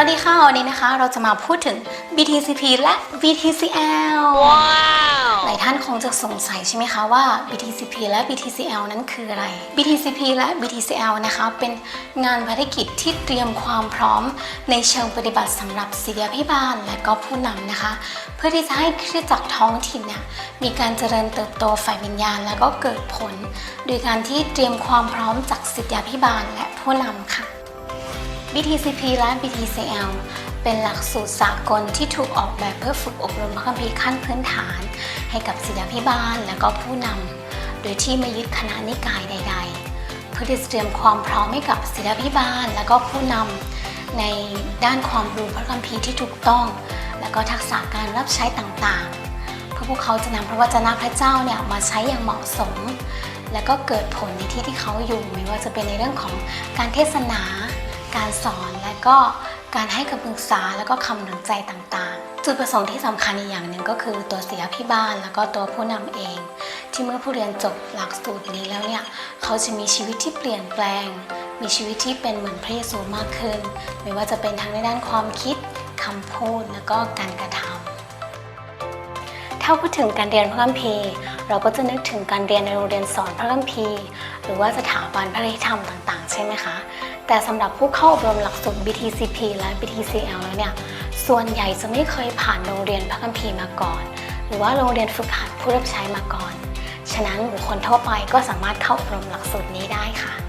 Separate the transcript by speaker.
Speaker 1: วัสดีค่ะ วันนี้นะคะเราจะมาพูดถึง BTCP และ BTCL หลายท่านคงจะสงสัยใช่ไหมคะว่า BTCP และ BTCL นั้นคืออะไร BTCP และ BTCL นะคะเป็นงานภารกิจที่เตรียมความพร้อมในเชิงปฏิบัติสำหรับศิษยาภิบาลและก็ผู้นำนะคะ เพื่อที่จะให้คริสตจักรท้องถิ่นเนี่ยมีการเจริญเติบโตฝ่ายวิญญาณ และก็เกิดผล โดยการที่เตรียมความพร้อมจากศิษยาภิบาลและผู้นำค่ะ BTCP และ BTCL เป็นหลักสูตรสากลที่ถูกออกแบบเพื่อฝึกอบรมพระคัมภีร์ขั้นพื้นฐาน ให้กับศิษยาภิบาลและก็ผู้นำ โดยที่ไม่ยึดคณะนิกายใด ๆ เพื่อที่จะเตรียมความพร้อมให้กับศิษยาภิบาลและก็ผู้นำในด้านความรู้พระคัมภีร์ที่ถูกต้อง และก็ทักษะการรับใช้ต่างๆ เพื่อพวกเขาจะนำพระวจนะพระเจ้าเนี่ยมาใช้อย่างเหมาะสม และก็เกิดผลในที่ที่เขาอยู่ไม่ว่าจะเป็นในเรื่องของการเทศนา การสอนและก็การให้คำปรึกษาและก็คำหนุนใจต่างๆ จุดประสงค์ที่สำคัญอีกอย่างหนึ่งก็คือตัวเสียพิบาลแล้วก็ตัวผู้นำเอง ที่เมื่อผู้เรียนจบหลักสูตรนี้แล้วเนี่ยเขาจะมีชีวิตที่เปลี่ยนแปลง มีชีวิตที่เป็นเหมือนพระเยซูมากขึ้น ไม่ว่าจะเป็นทั้งในด้านความคิดคำพูดแล้วก็การกระทำถ้าพูดถึงการเรียนพระคัมภีร์เราก็จะนึกถึงการเรียนในโรงเรียนสอนพระคัมภีร์ หรือว่าสถาบันพระธรรมต่าง ๆ ใช่ไหมคะ แต่สำหรับผู้เข้าอบรมหลักสูตร BTCP และ BTCL แล้วเนี่ย ส่วนใหญ่จะไม่เคยผ่านโรงเรียนพระคัมภีร์มาก่อน หรือว่าโรงเรียนฝึกหัดผู้รับใช้มาก่อน ฉะนั้นบุคคลทั่วไปก็สามารถเข้าอบรมหลักสูตรนี้ได้ค่ะ